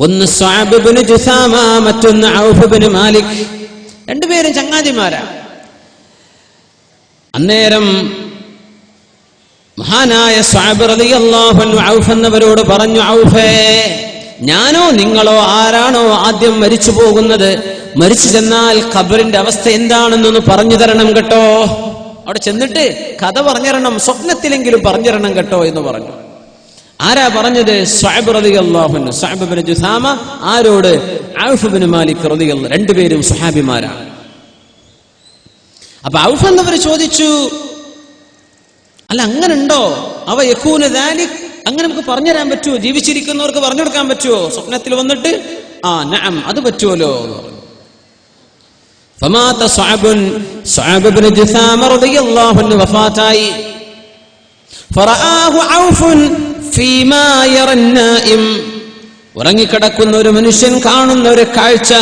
ഒന്ന് സ്വാബിബിന് ജുസാമ മറ്റൊന്ന് ഔഫിബിന് മാലിക്. രണ്ടുപേരും ചങ്ങാതിമാരാ. അന്നേരം മഹാനായ സ്വാബിർ റളിയല്ലാഹു അൻഹു ഔഫ് എന്നവരോട് പറഞ്ഞു ഔഫേ ഞാനോ നിങ്ങളോ ആരാണോ ആദ്യം മരിച്ചു പോകുന്നത്? മരിച്ചു ചെന്നാൽ ഖബറിന്റെ അവസ്ഥ എന്താണെന്നൊന്ന് പറഞ്ഞു തരണം കേട്ടോ. അവിടെ ചെന്നിട്ട് കഥ പറഞ്ഞിരണം സ്വപ്നത്തിലെങ്കിലും പറഞ്ഞിരണം കേട്ടോ എന്ന് പറഞ്ഞു. ആരാ പറഞ്ഞത്? സാഹിബ് റതി അള്ളാഹു സാഹിബിന് ജുസാമ ആരോട്? ആഫിബിന് മാലിക് റതി രണ്ടുപേരും സഹാബിമാരാണ് അപ്പൊ ഔഫ് എന്നവര് ചോദിച്ചു അല്ല അങ്ങനെ ഉണ്ടോ അവ യഹൂന ദാലിക്? അങ്ങനെ നമുക്ക് പറഞ്ഞു തരാൻ പറ്റുമോ ജീവിച്ചിരിക്കുന്നവർക്ക് പറഞ്ഞു കൊടുക്കാൻ പറ്റുമോ സ്വപ്നത്തിൽ വന്നിട്ട്? ആ നാം അത് പറ്റുമല്ലോ ഫമാത സ്വഅബുൻ സ്വഅബ് ഇബ്നു ജുസാമ റളിയല്ലാഹു അൻഹു വഫാത്തായി. ഫറആഹു ഉറങ്ങിക്കിടക്കുന്ന ഒരു മനുഷ്യൻ കാണുന്ന ഒരു കാഴ്ച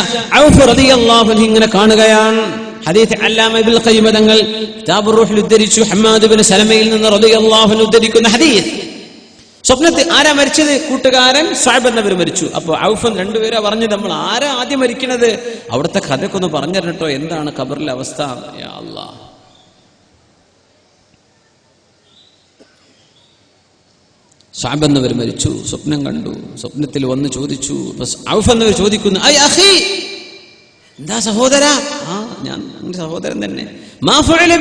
ഇങ്ങനെ കാണുകയാണ്. ഹദീത്ത് അല്ലാമ ഇബ്നുൽ ഖയ്യിം തങ്ങൾ കിതാബുർ റൂഹിൽ ഉദ്ധരിച്ചു ഹമ്മാദ് ഇബ്നു സലമയിൽ നിന്ന് റളിയല്ലാഹു ഉദ്ധരിക്കുന്ന ഹദീസ്. സ്വപ്നത്തിൽ ആരാ മരിച്ചത്? കൂട്ടുകാരൻ സാഹിബ് എന്നവർ മരിച്ചു. അപ്പോൾ ഔഫൻ രണ്ടുപേരാ പറഞ്ഞു നമ്മൾ ആരാ ആദ്യം മരിക്കണത്? അവിടുത്തെ കഥയൊക്കെ പറഞ്ഞു കേട്ടോ എന്താണ് ഖബറിലെ അവസ്ഥ? അല്ലാഹ്. സാബ് എന്നവർ മരിച്ചു സ്വപ്നം കണ്ടു സ്വപ്നത്തിൽ വന്ന് ചോദിച്ചു ഔഫ് എന്നവർ ചോദിക്കുന്നു എന്താ സഹോദര? ആ ഞാൻ സഹോദരൻ തന്നെ. മാ ഫഅല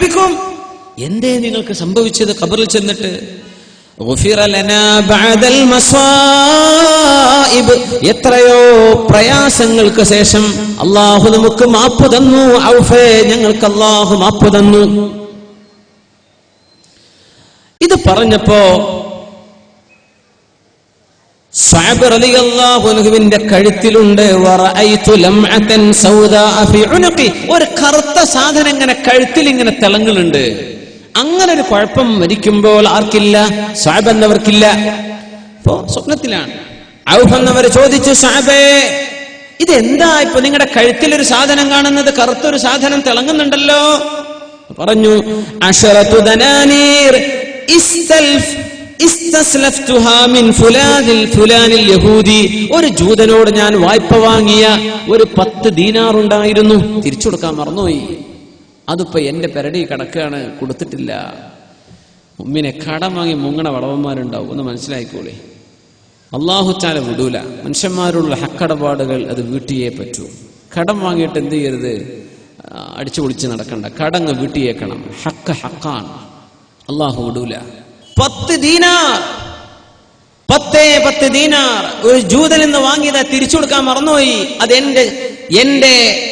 എന്തേ നിങ്ങൾക്ക് സംഭവിച്ചത്? ഖബറിൽ ചെന്നിട്ട് എത്രയോ പ്രയാസങ്ങൾക്ക് ശേഷം അള്ളാഹു നമുക്ക് മാപ്പ് തന്നു ഔഫേ ഞങ്ങൾക്ക് അള്ളാഹു മാപ്പ് തന്നു. ഇത് പറഞ്ഞപ്പോ അൻഹുവിന്റെ കഴുത്തിലുണ്ട്. ഒരു കറുത്ത സാധനം ഇങ്ങനെ കഴുത്തിൽ ഇങ്ങനെ തിളങ്ങുന്നുണ്ട് അങ്ങനെ ഒരു കുഴപ്പം മരിക്കുമ്പോൾ ആർക്കില്ല? സാബ് എന്നവർക്കില്ല. ഇപ്പോ സ്വപ്നത്തിലാണ്. ഔഫ് എന്നവർ ചോദിച്ചു ഇത് എന്താ ഇപ്പൊ നിങ്ങളുടെ കഴുത്തിൽ ഒരു സാധനം കാണുന്നത്? കറുത്തൊരു സാധനം തിളങ്ങുന്നുണ്ടല്ലോ? പറഞ്ഞു അഷറത്തു ദനാനീർ ഇസ്തൽഫ് യഹൂദി. ഒരു ജൂതനോട് ഞാൻ വായ്പ വാങ്ങിയ ഒരു പത്ത് ദീനാറുണ്ടായിരുന്നു. തിരിച്ചു കൊടുക്കാൻ മറന്നുപോയി. അതിപ്പോ എന്റെ പെരടി കിടക്കുകയാണ് കൊടുത്തിട്ടില്ല. ഉമ്മിനെ കടം വാങ്ങി മുങ്ങണ വളവന്മാരുണ്ടാവും ഒന്ന് മനസ്സിലായിക്കോളെ. അള്ളാഹുച്ചാല വിടൂല. മനുഷ്യന്മാരുള്ള ഹക്കടപാടുകൾ അത് വീട്ടിയേ പറ്റൂ. കടം വാങ്ങിയിട്ട് എന്ത് ചെയ്യരുത്? അടിച്ചു പൊളിച്ച് നടക്കണ്ട. കടങ്ങ് വീട്ടിയേക്കണം. ഹക്ക ഹക്കാണ്. അള്ളാഹു വിടൂല. പത്ത് ദീനാർ. പത്തേ പത്ത് ദീനാർ. ഒരു ജൂതൽ നിന്ന് വാങ്ങിയത് തിരിച്ചു കൊടുക്കാൻ മറന്നുപോയി. അത് എന്റെ എന്റെ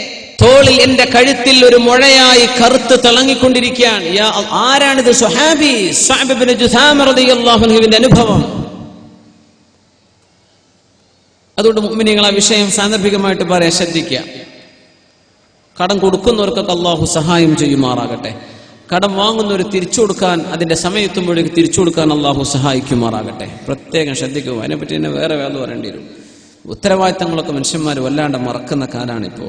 തോളിൽ എന്റെ കഴുത്തിൽ ഒരു മുഴയായി കറുത്ത് തിളങ്ങിക്കൊണ്ടിരിക്കുകയാണ്. ആരാണിത്? സുഹാബി സുഹാബിന്റെ അനുഭവം. അതുകൊണ്ട് മുഅ്മിനീങ്ങൾ ആ വിഷയം സാന്ദർഭികമായിട്ട് പറയാൻ ശ്രദ്ധിക്കുക. കടം കൊടുക്കുന്നവർക്കൊക്കെ അള്ളാഹു സഹായം ചെയ്യുമാറാകട്ടെ. കടം വാങ്ങുന്നവർ തിരിച്ചു കൊടുക്കാൻ അതിന്റെ സമയത്തുമ്പോഴേക്ക് തിരിച്ചു കൊടുക്കാൻ അള്ളാഹു സഹായിക്കുമാറാകട്ടെ. പ്രത്യേകം ശ്രദ്ധിക്കുക. അതിനെപ്പറ്റി തന്നെ വേറെ വേദം പറയേണ്ടി വരും. ഉത്തരവാദിത്തങ്ങളൊക്കെ മനുഷ്യന്മാർ വല്ലാണ്ട് മറക്കുന്ന കാലാണിപ്പോ.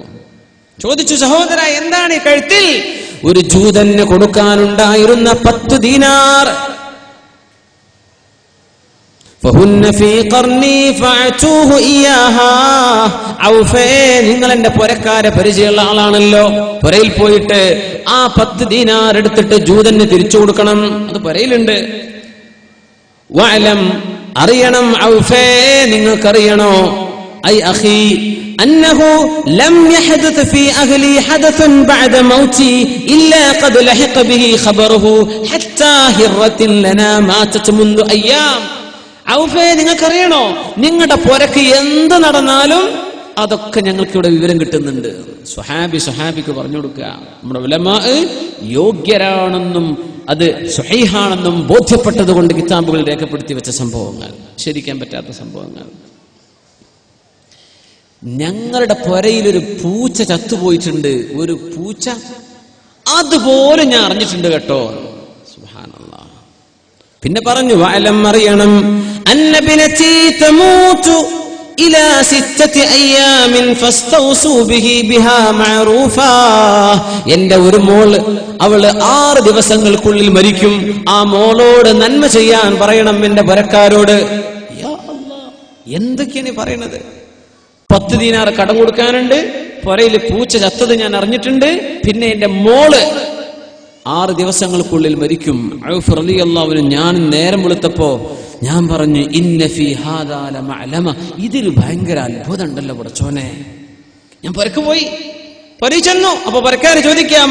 ചോദിച്ചു സഹോദര എന്താണ് ഈ കഴുത്തിൽ? ഒരു ജൂതന് കൊടുക്കാനുണ്ടായിരുന്ന പത്ത് ദീനാർ. فهن في قرني فاعتوه إياها ഔഫേ നിങ്ങൾ എന്റെ പുരക്കാരെ പരിചയമുള്ള ആളാണല്ലോ പുരയിൽ പോയിട്ട് ആ പത്ത് ദീനാർ എടുത്തിട്ട് ജൂതന് തിരിച്ചു കൊടുക്കണം അത് പുരയിലുണ്ട് വഅലം അറിയണം ഔഫേ നിങ്ങൾക്കറിയണോ ഐ അഖി أنه لم يحدث في أهلي حدث بعد موتي إلا قد لحق به خبره حتى هرة لنا ماتت منذ أيام ഔഫേ നിങ്ങൾക്കറിയണോ? നിങ്ങളുടെ പുരക്ക് എന്ത് നടന്നാലും അതൊക്കെ ഞങ്ങൾക്ക് ഇവിടെ വിവരം കിട്ടുന്നുണ്ട്. സുഹാബി സുഹാബിക്ക് പറഞ്ഞു കൊടുക്കുക. നമ്മുടെ വിലമാ യോഗ്യരാണെന്നും അത് സുഹൈഹാണെന്നും ബോധ്യപ്പെട്ടത് കൊണ്ട് കിതാബുകൾ രേഖപ്പെടുത്തി വെച്ച സംഭവങ്ങൾ. ശരിക്കാൻ പറ്റാത്ത സംഭവങ്ങൾ. ഞങ്ങളുടെ പുരയിൽ ഒരു പൂച്ച ചത്തുപോയിട്ടുണ്ട്. ഒരു പൂച്ച? അതുപോലെ ഞാൻ അറിഞ്ഞിട്ടുണ്ട് കേട്ടോ. പിന്നെ പറഞ്ഞു വഅലം അറിയണം അന്നബിനത്തി തമൂതു ഇലാ ستة أيام فاستوصوا ബിഹി ബിഹാ معروفا എന്റെ ഒരു മോൾ അവൾ ആറ് ദിവസങ്ങൾക്കുള്ളിൽ മരിക്കും. ആ മോളോട് നന്മ ചെയ്യാൻ പറയണം എന്റെ പരക്കാരോട്. എന്തൊക്കെയാണ് ഈ പറയണത്? പത്ത് ദിനാർ കടം കൊടുക്കാനുണ്ട്. പുരയിൽ പൂച്ച ചത്തത് ഞാൻ അറിഞ്ഞിട്ടുണ്ട്. പിന്നെ എന്റെ മോൾ ആറ് ദിവസങ്ങൾക്കുള്ളിൽ മരിക്കും. ഔഫ് റളിയല്ലാഹുവിന് ഞാൻ നേരം വെളുത്തപ്പോ ഞാൻ പറഞ്ഞു ഇന്ന ഫീ മഅലമ ഇതിൽ ഭയങ്കര അത്ഭുതം ഉണ്ടല്ലോ പടച്ചോനെ ഞാൻ പുരക്ക് പോയി. പുരയിൽ ചെന്നു. അപ്പൊ പുരക്കാര് ചോദിക്കാം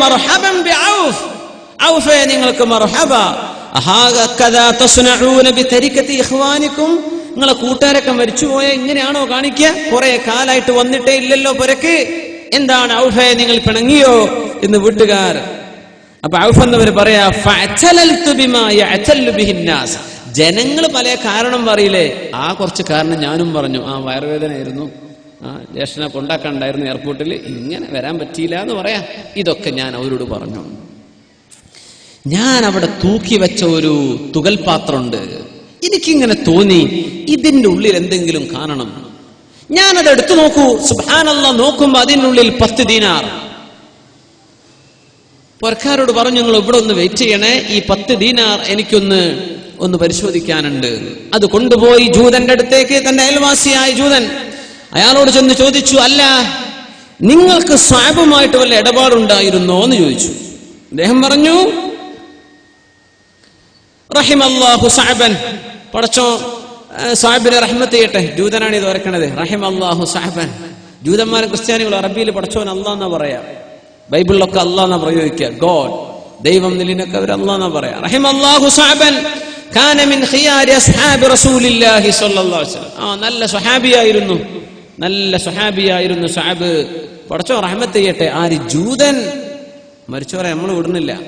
നിങ്ങൾക്ക് നിങ്ങളെ കൂട്ടുകാരൊക്കെ മരിച്ചുപോയ ഇങ്ങനെയാണോ കാണിക്കുക? കുറെ കാലായിട്ട് വന്നിട്ടേ ഇല്ലല്ലോ പുരക്ക്. എന്താണ് ഔഫയെ നിങ്ങൾ പിണങ്ങിയോ? എന്ന് വീട്ടുകാർ. അപ്പൊ ഔഫ് എന്നവർ പറയാ ജനങ്ങൾ പല കാരണം പറയില്ലേ? ആ കുറച്ച് കാരണം ഞാനും പറഞ്ഞു. ആ വയറുവേദനയായിരുന്നു. ആ ജ്യേഷ്ഠനെ കൊണ്ടാക്കണ്ടായിരുന്നു എയർപോർട്ടിൽ ഇങ്ങനെ വരാൻ പറ്റിയില്ല എന്ന് പറയാം. ഇതൊക്കെ ഞാൻ അവരോട് പറഞ്ഞു. ഞാൻ അവിടെ തൂക്കി വെച്ച ഒരു തുകൽ പാത്രമുണ്ട് എനിക്കിങ്ങനെ തോന്നി ഇതിന്റെ ഉള്ളിൽ എന്തെങ്കിലും കാണണം. ഞാനത് എടുത്തു നോക്കൂ. സുബാനല്ല നോക്കുമ്പോ അതിനുള്ളിൽ പത്ത് ദീനാർ. പൊരക്കാരോട് പറഞ്ഞു നിങ്ങൾ ഇവിടെ ഒന്ന് വെയിറ്റ് ചെയ്യണേ? ഈ പത്ത് ദീനാർ എനിക്കൊന്ന് ഒന്ന് പരിശോധിക്കാനുണ്ട്. അത് കൊണ്ടുപോയി ജൂതന്റെ അടുത്തേക്ക് തന്റെ അയൽവാസിയായ ജൂതൻ അയാളോട് ചെന്ന് ചോദിച്ചു അല്ല നിങ്ങൾക്ക് സ്വാപമായിട്ട് വല്ല ഇടപാടുണ്ടായിരുന്നോ? എന്ന് ചോദിച്ചു. അദ്ദേഹം പറഞ്ഞു റഹിമല്ലാഹു സാബൻ. പടച്ചോ സാഹിബിനെ റഹ്മത്ത് ചെയ്യട്ടെ ജൂതനാണ് ഇത് ഓർക്കണത് അള്ളാഹു സാഹബൻ ജൂതന്മാരും ക്രിസ്ത്യാനികളും അറബിയിൽ പടച്ചോൻ അള്ളാന്നാ പറയാ. ബൈബിളിലൊക്കെ അള്ളാന്നാ പ്രയോഗിക്കുക ഗോഡ് ദൈവം നിലിനൊക്കെ അവർ അള്ളാന്നാ പറയാ. റഹിം അള്ളാഹു കാന ആ നല്ല സ്വഹാബിയായിരുന്നു. നല്ല സ്വഹാബിയായിരുന്നു സാബ്. പടച്ചോ റഹ്മത്ത് ചെയ്യട്ടെ. ആര് ജൂതൻ? മരിച്ചോരെ നമ്മൾ വിടുന്നില്ല.